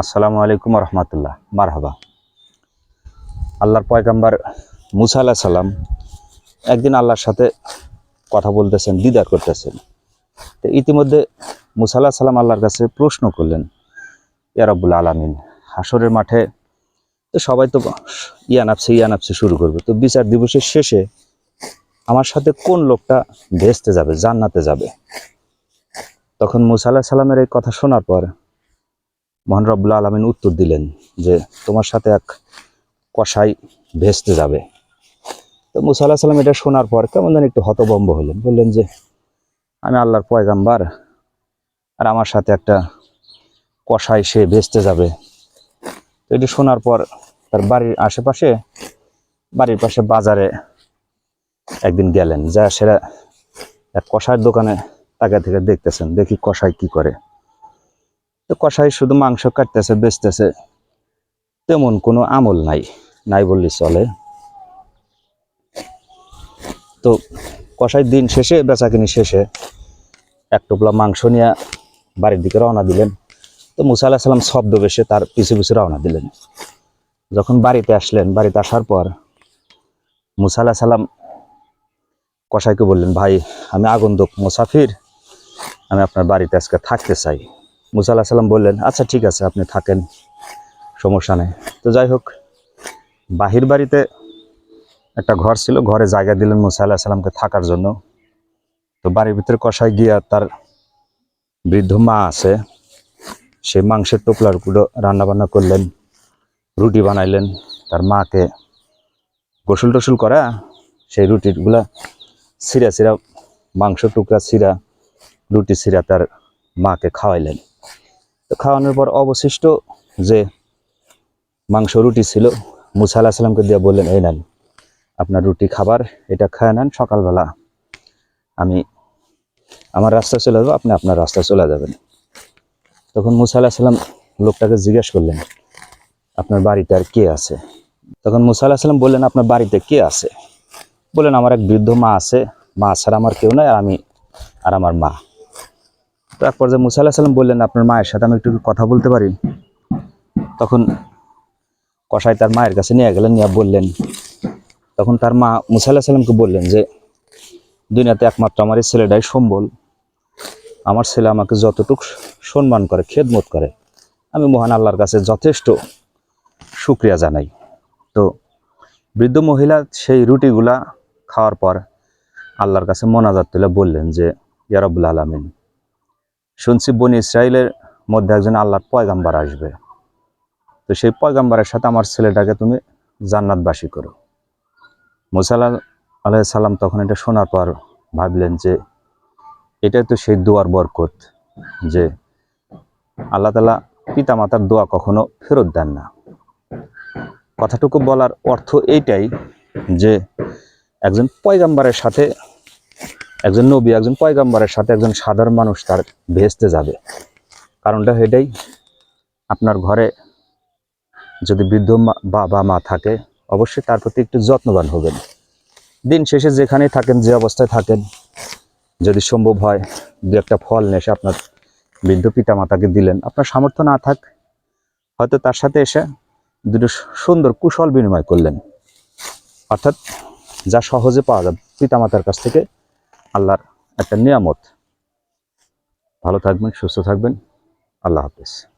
আসসালামু আলাইকুম রহমতুল্লাহ মারহাবা। আল্লাহর পয়গাম্বার মুসা আল্লাহ সাল্লাম একদিন আল্লাহর সাথে কথা বলতেছেন, দিদার করতেছেন। তো ইতিমধ্যে মুসা আল্লাহ সাল্লাম আল্লাহর কাছে প্রশ্ন করলেন ইয়ারবুল আলমিন হাসরের মাঠে তো সবাই তো ইয়ানাপসে ইয়ানাপসে শুরু করবে। তো বিচার দিবসের শেষে আমার সাথে কোন লোকটা ভেস্তে যাবে, জান্নাতে যাবে? তখন মুসা আল্লাহ সাল্লামের এই কথা শোনার পর মহান রব্বুল্লা আলমিন উত্তর দিলেন যে তোমার সাথে এক কষাই ভেস্তে যাবে। তো মুসা আল্লাহ সাল্লাম এটা শোনার পর কেমন যেন একটু হতবম্ব হলেন। বললেন যে, আমি আল্লাহর পয়গাম্বার আর আমার সাথে একটা কষাই সে ভেস্তে যাবে। তো এটি শোনার পর তার বাড়ির আশেপাশে, বাড়ির পাশে বাজারে একদিন গেলেন। যা সেরা এক কষাইয়ের দোকানে তাকে থেকে দেখতেছেন। দেখি কষাই কি করে। তো কষাই শুধু মাংস কাটতেছে, বেচতেছে। তেমন কোনো আমল নাই নাই বললে চলে। তো কষাই দিন শেষে, বেচাকিনি শেষে এক টুকলা মাংস নিয়ে বাড়ির দিকে রওনা দিলেন। তো মুসা আল্লাহ সাল্লাম শব্দ বেশে তার পিছু পিছু রওনা দিলেন। যখন বাড়িতে আসলেন, বাড়িতে আসার পর মুসা আল্লাহ সাল্লাম কষাইকে বললেন, ভাই, আমি আগন্তুক মুসাফির, আমি আপনার বাড়িতে আজকে থাকতে চাই। মুসা আল্লাহ সাল্লাম বললেন আচ্ছা ঠিক আছে, আপনি থাকেন, সমস্যা নেই। তো যাই হোক, বাহির বাড়িতে একটা ঘর ছিল, ঘরে জায়গা দিলেন মুসা আল্লাহ সাল্লামকে থাকার জন্য। তো বাড়ির ভিতরে কষাই গিয়া তার বৃদ্ধ মা আছে সেই মাংসের টোপলারগুলো রান্না বান্না করলেন, রুটি বানাইলেন, তার মাকে গোসল টোসল করা, সেই রুটিগুলা সিরা সিরা মাংস টুকরা সিরা রুটি সিরা তার মাকে খাওয়াইলেন। খাওয়ানোর পর অবশিষ্ট যে মাংস রুটি ছিল, মুসা আল্লাহ সাল্লামকে দিয়ে বললেন, এই নেন, আপনার রুটি খাবার, এটা খায় নেন, সকালবেলা আমি আমার রাস্তায় চলে যাব, আপনি আপনার রাস্তায় চলে যাবেন। তখন মুসা আল্লাহ সাল্লাম লোকটাকে জিজ্ঞেস করলেন, আপনার বাড়িতে আর কে আছে? তখন মুসা আল্লাহ সাল্লাম বললেন, আপনার বাড়িতে কে আছে? বললেন, আমার এক বৃদ্ধ মা আছে, মা ছাড়া আমার কেউ নাই, আর আমি আর আমার মা। তো এক পর্যায়ে মুসা আল্লাহ সাল্লাম বললেন, আপনার মায়ের সাথে আমি একটু কথা বলতে পারি? তখন কষাই তার মায়ের কাছে নিয়ে গেলেন, নিয়ে বললেন, তখন তার মা মুসা আল্লাহ সাল্লামকে বললেন যে, দুনিয়াতে একমাত্র আমার এই ছেলেটাই সম্বল। আমার ছেলে আমাকে যতটুকু সম্মান করে, খেদমত করে, আমি মহান আল্লাহর কাছে যথেষ্ট শুক্রিয়া জানাই। তো বৃদ্ধ মহিলা সেই রুটিগুলা খাওয়ার পর আল্লাহর কাছে মোনাজাত তুলে বললেন যে ইয়ারবুল আলমিন শুনছি বনি ইসরায়েলের মধ্যে একজন আল্লাহর পয়গাম্বার আসবে। তো সেই পয়গাম্বারের সাথে আমার ছেলেটাকে তুমি জান্নাতবাসী করো। মুসাল্লাহ আলাহ সাল্লাম তখন এটা শোনার পর ভাবলেন যে এটাই তো সেই দোয়ার বরকত, যে আল্লাহ তালা পিতা মাতার দোয়া কখনো ফেরত দেন না। কথাটুকু বলার অর্থ এইটাই যে একজন পয়গাম্বারের সাথে একজন নবী, একজন পয়গাম্বারের সাথে একজন সাধারণ মানুষ তার ভেস্তে যাবে। কারণটা এটাই, আপনার ঘরে যদি বৃদ্ধ বাবা, মা থাকে, অবশ্যই তার প্রতি একটু যত্নবান হবেন। দিন শেষে যেখানেই থাকেন, যে অবস্থায় থাকেন, যদি সম্ভব হয় দু একটা ফল নেশে আপনার বৃদ্ধ পিতা মাতাকে দিলেন। আপনার সামর্থ্য না থাক, হয়তো তার সাথে এসে দুটো সুন্দর কুশল বিনিময় করলেন। অর্থাৎ যা সহজে পাওয়া যাবে পিতামাতার কাছ থেকে আল্লাহর একটা নিয়ামত। ভালো থাকবেন সুস্থ থাকবেন। আল্লাহ হাফিজ।